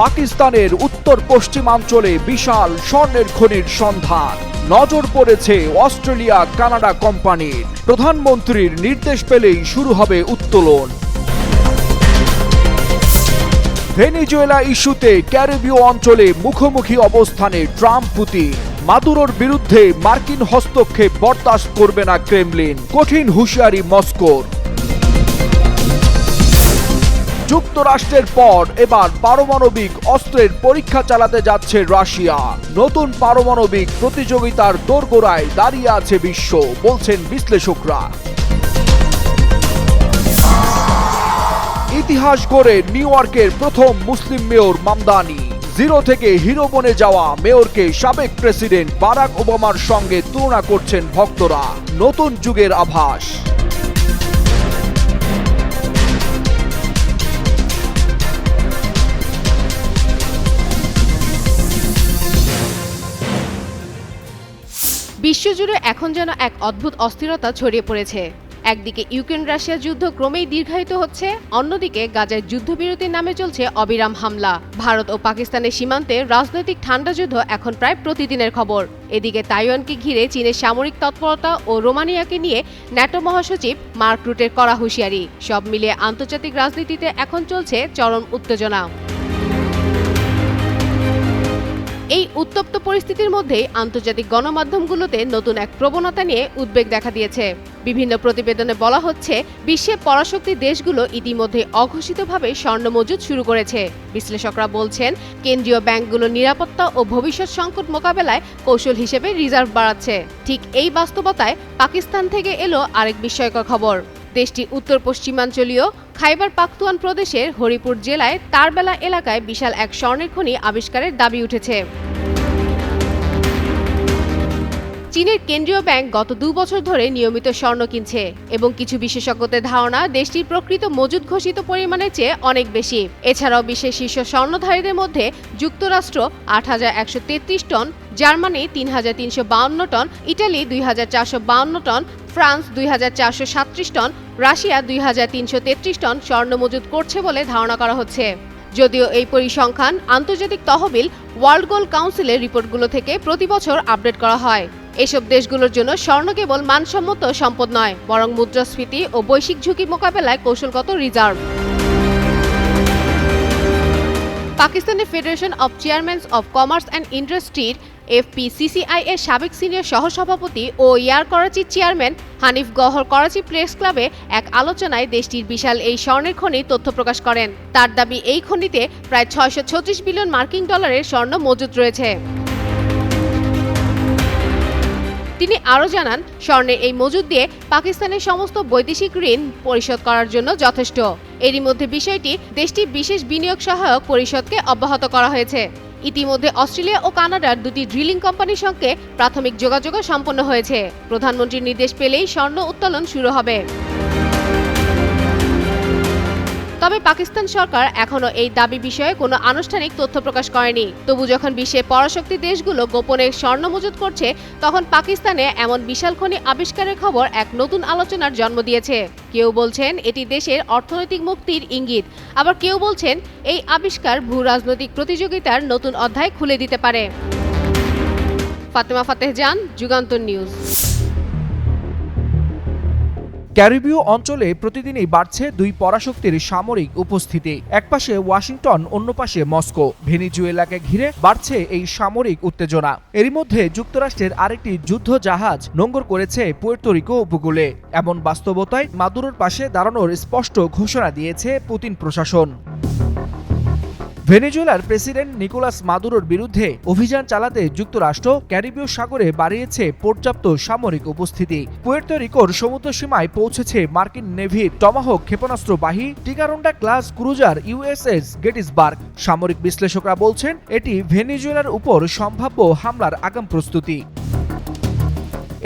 পাকিস্তানের উত্তর পশ্চিমাঞ্চলে বিশাল স্বর্ণের খনির সন্ধান। নজর পড়েছে অস্ট্রেলিয়া কানাডা কোম্পানির। প্রধানমন্ত্রীর নির্দেশ পেলেই শুরু হবে উত্তোলন। ভেনিজুয়েলা ইস্যুতে ক্যারিবীয় অঞ্চলে মুখোমুখি অবস্থানে ট্রাম্প, পুতিন। মাদুরোর বিরুদ্ধে মার্কিন হস্তক্ষেপ বরদাস্ত করবে না ক্রেমলিন। কঠিন হুঁশিয়ারি মস্কোর। যুক্তরাষ্ট্রের পর এবার পারমাণবিক অস্ত্রের পরীক্ষা চালাতে যাচ্ছে রাশিয়া। নতুন পারমাণবিক প্রতিযোগিতার দোরগোড়ায় দাঁড়িয়ে আছে বিশ্ব, বলছেন বিশ্লেষকরা। ইতিহাস গড়ে নিউ ইয়র্কের প্রথম মুসলিম মেয়র মামদানি। জিরো থেকে হিরো বনে যাওয়া মেয়রকে সাবেক প্রেসিডেন্ট বারাক ওবামার সঙ্গে তুলনা করছেন ভক্তরা। নতুন যুগের আভাস। বিশ্বজুড়ে এখন যেন এক অদ্ভুত অস্থিরতা ছড়িয়ে পড়েছে। একদিকে ইউক্রেন রাশিয়া যুদ্ধ ক্রমেই দীর্ঘায়িত হচ্ছে, অন্যদিকে গাজায় যুদ্ধবিরতির নামে চলছে অবিরাম হামলা। ভারত ও পাকিস্তানের সীমান্তে রাজনৈতিক ঠান্ডা যুদ্ধ এখন প্রায় প্রতিদিনের খবর। এদিকে তাইওয়ানকে ঘিরে চীনের সামরিক তৎপরতা ও রোমানিয়াকে নিয়ে ন্যাটো মহাসচিব মার্ক রুটের করা হুঁশিয়ারি। সব মিলিয়ে আন্তর্জাতিক রাজনীতিতে এখন চলছে চরম উত্তেজনা। এই উত্তপ্ত পরিস্থিতির মধ্যেই আন্তর্জাতিক গণমাধ্যমগুলোতে নতুন এক প্রবণতা নিয়ে উদ্বেগ দেখা দিয়েছে। বিভিন্ন প্রতিবেদনে বলা হচ্ছে, বিশ্বের পরাশক্তি দেশগুলো ইতিমধ্যে অঘোষিতভাবে স্বর্ণ মজুদ শুরু করেছে। বিশ্লেষকরা বলছেন, কেন্দ্রীয় ব্যাংকগুলো নিরাপত্তা ও ভবিষ্যৎ সংকট মোকাবেলায় কৌশল হিসেবে রিজার্ভ বাড়াচ্ছে। ঠিক এই বাস্তবতায় পাকিস্তান থেকে এলো আরেক বিস্ময়কর খবর। দেশটির উত্তর পশ্চিমাঞ্চলীয় খাইবার পাখতুয়ান প্রদেশের হরিপুর জেলায় তারবেলা এলাকায় বিশাল এক স্বর্ণের খনি আবিষ্কারের দাবি উঠেছে। চীনের কেন্দ্রীয় ব্যাংক গত দু বছর ধরে নিয়মিত স্বর্ণ কিনছে এবং কিছু বিশেষজ্ঞদের ধারণা দেশটির প্রকৃত মজুদ ঘোষিত পরিমাণের চেয়ে অনেক বেশি। এছাড়াও বিশ্বের শীর্ষ স্বর্ণধারীদের মধ্যে যুক্তরাষ্ট্র আট হাজার একশো তেত্রিশ টন, জার্মানি তিন হাজার তিনশো বাউন্ন টন, ইটালি দুই হাজার চারশো বাউন্ন টন ফ্রান্স দুই টন, রাশিয়া দুই হাজার তিনশো তেত্রিশ টন স্বর্ণ মজুদ করছে বলে ধারণা করা হচ্ছে। যদিও এই পরিসংখ্যান আন্তর্জাতিক তহবিল ওয়ার্ল্ড গোল্ড কাউন্সিলের রিপোর্টগুলো থেকে প্রতি বছর আপডেট করা হয়। এসব দেশগুলোর জন্য স্বর্ণ কেবল মানসম্মত সম্পদ নয়, বরং মুদ্রাস্ফীতি ও বৈশ্বিক ঝুঁকি মোকাবেলায় কৌশলগত রিজার্ভ। পাকিস্তানের federation of চেয়ারম্যানস of commerce and ইন্ডাস্ট্রির এফপিসিসিআই এর সাবেক সিনিয়র সহসভাপতি ও ইয়ার করাচির চেয়ারম্যান হানিফ গহর করাচি প্রেস ক্লাবে এক আলোচনায় দেশটির বিশাল এই স্বর্ণের খনি তথ্য প্রকাশ করেন। তার দাবি, এই খনিতে প্রায় ছয়শো ছত্রিশ বিলিয়ন মার্কিন ডলারের স্বর্ণ মজুদ রয়েছে। তিনি আরও জানান, স্বর্ণের এই মজুদ দিয়ে পাকিস্তানের সমস্ত বৈদেশিক ঋণ পরিশোধ করার জন্য যথেষ্ট। এরই মধ্যে বিষয়টি দেশটির বিশেষ বিনিয়োগ সহায়ক পরিষদকে অব্যাহত করা হয়েছে। ইতিমধ্যে অস্ট্রেলিয়া ও কানাডার দুটি ড্রিলিং কোম্পানির সঙ্গে প্রাথমিক যোগাযোগও সম্পন্ন হয়েছে। প্রধানমন্ত্রীর নির্দেশ পেলেই স্বর্ণ উত্তোলন শুরু হবে। তবে পাকিস্তান সরকার এখনও এই দাবি বিষয়ে কোনো আনুষ্ঠানিক তথ্য প্রকাশ করেনি। তবু যখন বিশ্বের পরাশক্তি দেশগুলো গোপনে স্বর্ণ মজুত করছে, তখন পাকিস্তানে এমন বিশাল খনি আবিষ্কারের খবর এক নতুন আলোচনার জন্ম দিয়েছে। কেউ বলছেন এটি দেশের অর্থনৈতিক মুক্তির ইঙ্গিত। আবার কেউ বলছেন এই আবিষ্কার ভূ রাজনৈতিক প্রতিযোগিতার নতুন অধ্যায় খুলে দিতে পারে। ফাতেমা ফাতেহ জান, যুগান্তর নিউজ। ক্যারিবীয় অঞ্চলে প্রতিদিনই বাড়ছে দুই পরাশক্তির সামরিক উপস্থিতি। একপাশে ওয়াশিংটন, অন্য পাশে মস্কো। ভেনিজুয়েলাকে ঘিরে বাড়ছে এই সামরিক উত্তেজনা। এরই মধ্যে যুক্তরাষ্ট্রের আরেকটি যুদ্ধ জাহাজ নোঙ্গর করেছে পুয়ের্তোরিকো উপকূলে। এমন বাস্তবতায় মাদুরোর পাশে দাঁড়ানোর স্পষ্ট ঘোষণা দিয়েছে পুতিন প্রশাসন। ভেনেজুয়েলার প্রেসিডেন্ট নিকোলাস মাদুরোর বিরুদ্ধে অভিযান চালাতে যুক্তরাষ্ট্র, ক্যারিবীয় সাগরে বাড়িয়েছে পর্যাপ্ত সামরিক উপস্থিতি। পুয়ের্তো রিকোর সমুদ্র সীমায় পৌঁছেছে মার্কিন নেভির Tomahawk ক্ষেপণাস্ত্রবাহী Ticonderoga class cruiser USS Gettysburg. সামরিক বিশ্লেষকরা বলছেন, এটি ভেনেজুয়েলার উপর সম্ভাব্য হামলার আগাম প্রস্তুতি।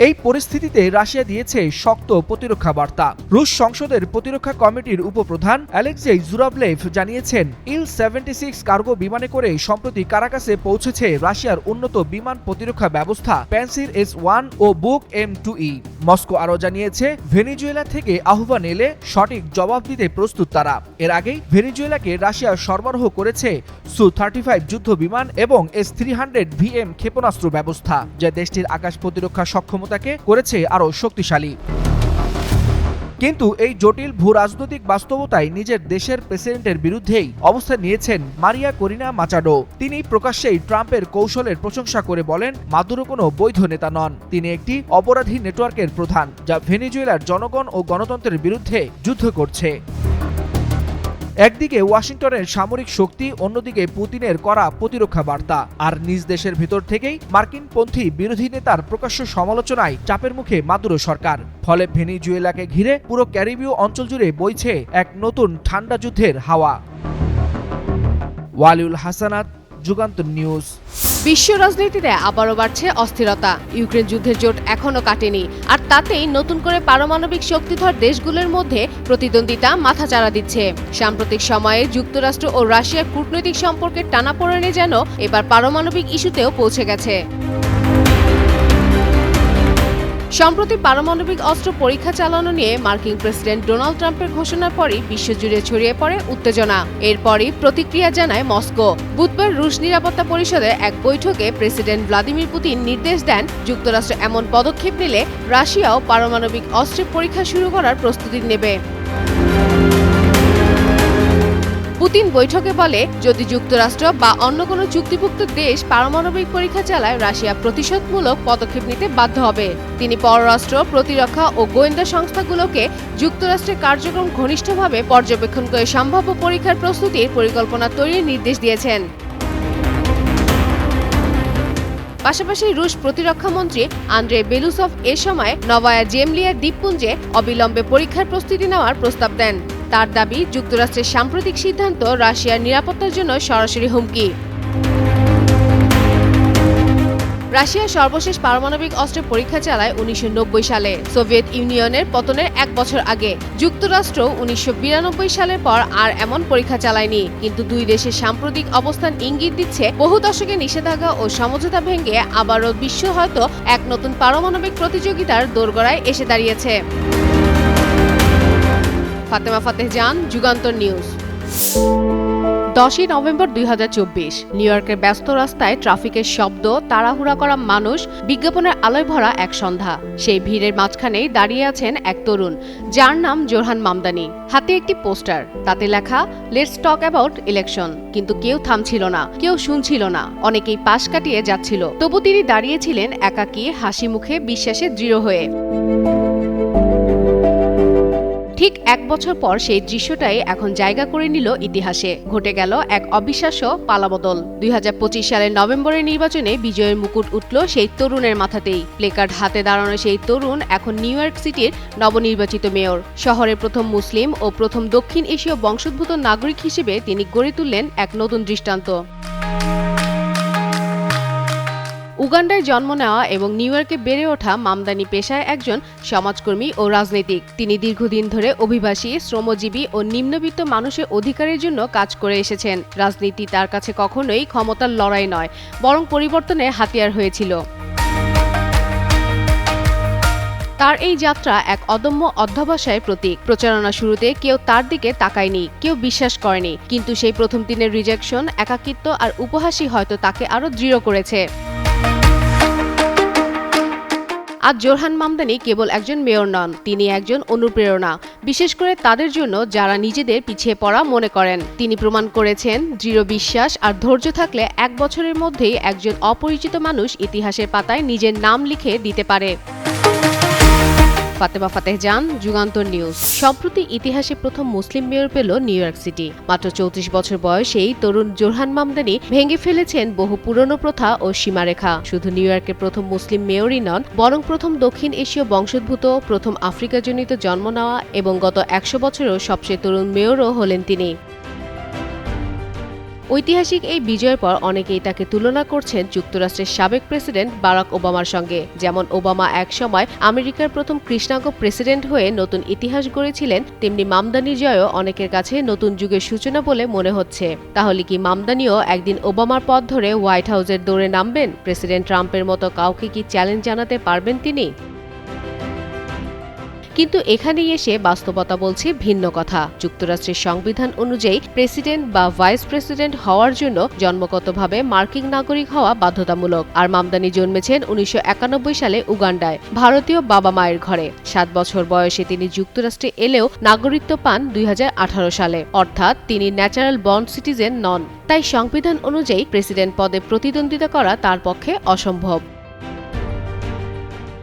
এই পরিস্থিতিতে রাশিয়া দিয়েছে শক্ত প্রতিরক্ষা বার্তা। রুশ সংসদের প্রতিরক্ষা কমিটির উপপ্রধান অ্যালেক্সেই জুরাবলেভ জানিয়েছেন, ইল সেভেন্টি সিক্স কার্গো বিমানে করে সম্প্রতি কারাকাসে পৌঁছেছে রাশিয়ার উন্নত বিমান প্রতিরক্ষা ব্যবস্থা প্যান্সির এস ওয়ান ও Buk M two E. Moscow আরও জানিয়েছে, ভেনিজুয়েলা থেকে আহ্বান এলে সঠিক জবাব দিতে প্রস্তুত তারা। এর আগেই ভেনিজুয়েলাকে রাশিয়া সরবরাহ করেছে সু থার্টি ফাইভ যুদ্ধ বিমান এবং এস থ্রি হান্ড্রেড ভিএম ক্ষেপণাস্ত্র ব্যবস্থা, যা দেশটির আকাশ প্রতিরক্ষা সক্ষমতাকে করেছে আরও শক্তিশালী। কিন্তু এই জটিল ভূ রাজনৈতিক বাস্তবতায় নিজের দেশের প্রেসিডেন্টের বিরুদ্ধেই অবস্থান নিয়েছেন মারিয়া করিনা মাচাডো। তিনি প্রকাশ্যেই ট্রাম্পের কৌশলের প্রশংসা করে বলেন, মাদুরো কোনো বৈধ নেতা নন। তিনি একটি অপরাধী নেটওয়ার্কের প্রধান, যা ভেনিজুয়েলার জনগণ ও গণতন্ত্রের বিরুদ্ধে যুদ্ধ করছে। একদিকে ওয়াশিংটনের সামরিক শক্তি, অন্যদিকে পুতিনের করা প্রতিরক্ষা বার্তা। আর নিজ দেশের ভেতর থেকেই মার্কিনপন্থী বিরোধী নেতার প্রকাশ্য সমালোচনায় চাপের মুখে মাদুরো সরকার। ফলে ভেনিজুয়েলাকে ঘিরে পুরো ক্যারিবীয় অঞ্চল জুড়ে বইছে এক নতুন ঠান্ডা যুদ্ধের হাওয়া। ওয়ালিউল হাসানাত, যুগান্তর নিউজ। বিশ্ব রাজনীতিতে আবারও বাড়ছে অস্থিরতা। ইউক্রেন যুদ্ধের জোট এখনও কাটেনি। আর তাতেই নতুন করে পারমাণবিক শক্তিধর দেশগুলোর মধ্যে প্রতিদ্বন্দ্বিতা মাথাচাড়া দিচ্ছে। সাম্প্রতিক সময়ে যুক্তরাষ্ট্র ও রাশিয়ার কূটনৈতিক সম্পর্কের টানাপোড়েনে যেন এবার পারমাণবিক ইস্যুতেও পৌঁছে গেছে। সম্প্রতি পারমাণবিক অস্ত্র পরীক্ষা চালানো নিয়ে মার্কিন প্রেসিডেন্ট ডোনাল্ড ট্রাম্পের ঘোষণার পরই বিশ্বজুড়ে ছড়িয়ে পড়ে উত্তেজনা। এরপরই প্রতিক্রিয়া জানায় মস্কো। বুধবার রুশ নিরাপত্তা পরিষদের এক বৈঠকে প্রেসিডেন্ট ভ্লাদিমির পুতিন নির্দেশ দেন যুক্তরাষ্ট্র এমন পদক্ষেপ নিলে রাশিয়াও পারমাণবিক অস্ত্রের পরীক্ষা শুরু করার প্রস্তুতি নেবে। পুতিন বৈঠকে বলে, যদি যুক্তরাষ্ট্র বা অন্য কোনো চুক্তিভুক্ত দেশ পারমাণবিক পরীক্ষা চালায়, রাশিয়া প্রতিশোধমূলক পদক্ষেপ নিতে বাধ্য হবে। তিনি পররাষ্ট্র, প্রতিরক্ষা ও গোয়েন্দা সংস্থাগুলোকে যুক্তরাষ্ট্রের কার্যক্রম ঘনিষ্ঠভাবে পর্যবেক্ষণ করে সম্ভাব্য পরীক্ষার প্রস্তুতির পরিকল্পনা তৈরির নির্দেশ দিয়েছেন। পাশাপাশি রুশ প্রতিরক্ষা মন্ত্রী আন্দ্রে বেলুসভ এ সময় নভায়া জেমলিয়া দ্বীপপুঞ্জে অবিলম্বে পরীক্ষার প্রস্তুতি নেওয়ার প্রস্তাব দেন। তার দাবি, যুক্তরাষ্ট্রের সাম্প্রতিক সিদ্ধান্ত রাশিয়ার নিরাপত্তার জন্য সরাসরি হুমকি। রাশিয়া সর্বশেষ পারমাণবিক অস্ত্রের পরীক্ষা চালায় উনিশশো নব্বই সালে। সোভিয়েত ইউনিয়নের পতনের এক বছর আগে। যুক্তরাষ্ট্র উনিশশো বিরানব্বই সালের পর আর এমন পরীক্ষা চালায়নি। কিন্তু দুই দেশের সাম্প্রতিক অবস্থান ইঙ্গিত দিচ্ছে, বহু দশকে নিষেধাজ্ঞা ও সমঝোতা ভেঙে আবারও বিশ্ব হয়তো এক নতুন পারমাণবিক প্রতিযোগিতার দোরগড়ায় এসে দাঁড়িয়েছে। ফাতেমা ফাতেহ জান, যুগান্তর নিউজ। দশই নভেম্বর দুই নিউ ইয়র্কের ব্যস্ত রাস্তায় ট্রাফিকের শব্দ, তাড়াহুড়া করা মানুষ, বিজ্ঞাপনের আলোয় ভরা এক সন্ধ্যা। সেই ভিড়ের মাঝখানেই দাঁড়িয়ে আছেন এক তরুণ, যার নাম জোরহান মামদানি। হাতে একটি পোস্টার, তাতে লেখা লেটস টক অ্যাবাউট ইলেকশন কিন্তু কেউ থামছিল না, কেউ শুনছিল না, অনেকেই পাশ কাটিয়ে যাচ্ছিল। তবু তিনি দাঁড়িয়েছিলেন একাকী হাসি মুখে বিশ্বাসে দৃঢ় হয়ে। ঠিক এক বছর পর সেই দৃশ্যটাই এখন জায়গা করে নিল ইতিহাসে। ঘটে গেল এক অবিশ্বাস্য পালাবদল। দুই হাজার পঁচিশ সালের নভেম্বরের নির্বাচনে বিজয়ের মুকুট উঠল সেই তরুণের মাথাতেই। প্লেকার্ড হাতে দাঁড়ানো সেই তরুণ এখন নিউ ইয়র্ক সিটির নবনির্বাচিত মেয়র। শহরের প্রথম মুসলিম ও প্রথম দক্ষিণ এশীয় বংশোদ্ভূত নাগরিক হিসেবে তিনি গড়ে তুললেন এক নতুন দৃষ্টান্ত। উগান্ডায় জন্ম নেওয়া এবং নিউ ইয়র্কে বেড়ে ওঠা মামদানি পেশায় একজন সমাজকর্মী ও রাজনীতিক। তিনি দীর্ঘদিন ধরে অভিবাসী, শ্রমজীবী ও নিম্নবিত্ত মানুষের অধিকারের জন্য কাজ করে এসেছেন। রাজনীতি তার কাছে কখনোই ক্ষমতার লড়াই নয়, বরং পরিবর্তনের হাতিয়ার হয়েছিল। তার এই যাত্রা এক অদম্য অধ্যবসায়ের প্রতীক। প্রচারণা শুরুতে কেউ তার দিকে তাকায়নি, কেউ বিশ্বাস করেনি, কিন্তু সেই প্রথম দিনের রিজেকশন, একাকিত্ব আর উপহাসই হয়তো তাকে আরও দৃঢ় করেছে। আজ জোরহান মামদানি কেবল একজন মেয়র নন, তিনি একজন অনুপ্রেরণা। বিশেষ করে তাদের জন্য যারা নিজেদের পিছিয়ে পড়া মনে করেন। তিনি প্রমাণ করেছেন, দৃঢ় বিশ্বাস আর ধৈর্য থাকলে এক বছরের মধ্যেই একজন অপরিচিত মানুষ ইতিহাসের পাতায় নিজের নাম লিখে দিতে পারে। ফাতেমা ফাতেহ জান যুগান্তর নিউজ। সম্প্রতি ইতিহাসে প্রথম মুসলিম মেয়র পেল নিউ ইয়র্ক সিটি। মাত্র চৌত্রিশ বছর বয়সেই তরুণ জোরহান মামদানি ভেঙে ফেলেছেন বহু পুরনো প্রথা ও সীমারেখা। শুধু নিউ ইয়র্কের প্রথম মুসলিম মেয়রই নন, বরং প্রথম দক্ষিণ এশীয় বংশোদ্ভূত, প্রথম আফ্রিকাজনিত জন্ম নেওয়া এবং গত একশো বছরেও সবচেয়ে তরুণ মেয়রও হলেন তিনি। ঐতিহাসিক এই বিজয়ের পর অনেকেই তাকে তুলনা করছেন যুক্তরাষ্ট্রের সাবেক প্রেসিডেন্ট বারাক ওবামার সঙ্গে। যেমন ওবামা এক সময় আমেরিকার প্রথম কৃষ্ণাঙ্গ প্রেসিডেন্ট হয়ে নতুন ইতিহাস গড়েছিলেন, তেমনি মামদানির জয়ও অনেকের কাছে নতুন যুগের সূচনা বলে মনে হচ্ছে। তাহলে কি মামদানিও একদিন ওবামার পথ ধরে হোয়াইট হাউসের দৌড়ে নামবেন? প্রেসিডেন্ট ট্রাম্পের মতো কাউকে কি চ্যালেঞ্জ জানাতে পারবেন তিনি? কিন্তু এখানেই এসে বাস্তবতা বলছে ভিন্ন কথা। যুক্তরাষ্ট্রের সংবিধান অনুযায়ী প্রেসিডেন্ট বা ভাইস প্রেসিডেন্ট হওয়ার জন্য জন্মগতভাবে মার্কিন নাগরিক হওয়া বাধ্যতামূলক। আর মামদানি জন্মেছেন উনিশশো একানব্বই সালে উগান্ডায়, ভারতীয় বাবা মায়ের ঘরে। সাত বছর বয়সে তিনি যুক্তরাষ্ট্রে এলেও নাগরিকত্ব পান দুই হাজার আঠারো সালে। অর্থাৎ তিনি ন্যাচারাল বন্ড সিটিজেন নন। তাই সংবিধান অনুযায়ী প্রেসিডেন্ট পদে প্রতিদ্বন্দ্বিতা করা তার পক্ষে অসম্ভব।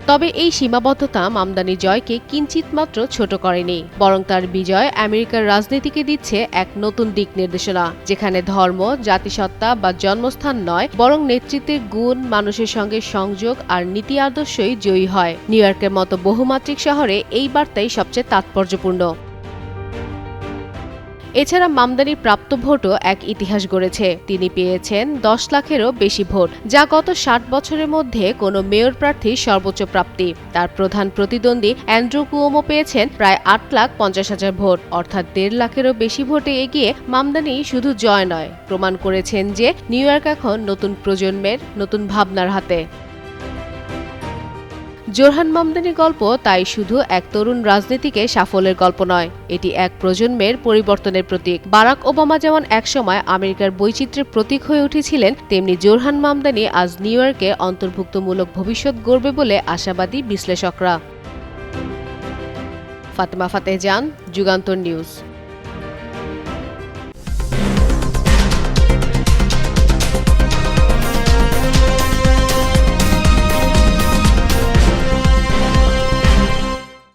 তবে এই সীমাবদ্ধতা মামদানি জয়কে কিঞ্চিত মাত্র ছোট করেনি, বরং তার বিজয় আমেরিকার রাজনীতিকে দিচ্ছে এক নতুন দিক নির্দেশনা, যেখানে ধর্ম, জাতিসত্তা বা জন্মস্থান নয়, বরং নেতৃত্বের গুণ, মানুষের সঙ্গে সংযোগ আর নীতি আদর্শই জয়ী হয়। নিউ ইয়র্কের মতো বহুমাত্রিক শহরে এই বার্তাই সবচেয়ে তাৎপর্যপূর্ণ। এছাড়া মামদানির প্রাপ্ত ভোটও এক ইতিহাস গড়েছে। তিনি পেয়েছেন দশ লাখেরও বেশি ভোট, যা গত ষাট বছরের মধ্যে কোনো মেয়র প্রার্থীর সর্বোচ্চ প্রাপ্তি। তার প্রধান প্রতিদ্বন্দ্বী অ্যান্ড্রু কুয়োমো পেয়েছেন প্রায় আট লাখ পঞ্চাশ হাজার ভোট, অর্থাৎ দেড় লাখেরও বেশি ভোটে এগিয়ে মামদানি শুধু জয় নয়। প্রমাণ করেছেন যে নিউ ইয়র্ক এখন নতুন প্রজন্মের নতুন ভাবনার হাতে। জোরহান মামদানির গল্প তাই শুধু এক তরুণ রাজনীতিকে সাফল্যের গল্প নয়, এটি এক প্রজন্মের পরিবর্তনের প্রতীক। বারাক ওবামা যেমন একসময় আমেরিকার বৈচিত্র্যের প্রতীক হয়ে উঠেছিলেন, তেমনি জোরহান মামদানি আজ নিউ ইয়র্কে অন্তর্ভুক্তমূলক ভবিষ্যৎ গড়বে বলে আশাবাদী বিশ্লেষকরা। ফাতেমা ফাতেহ জান, যুগান্তর নিউজ।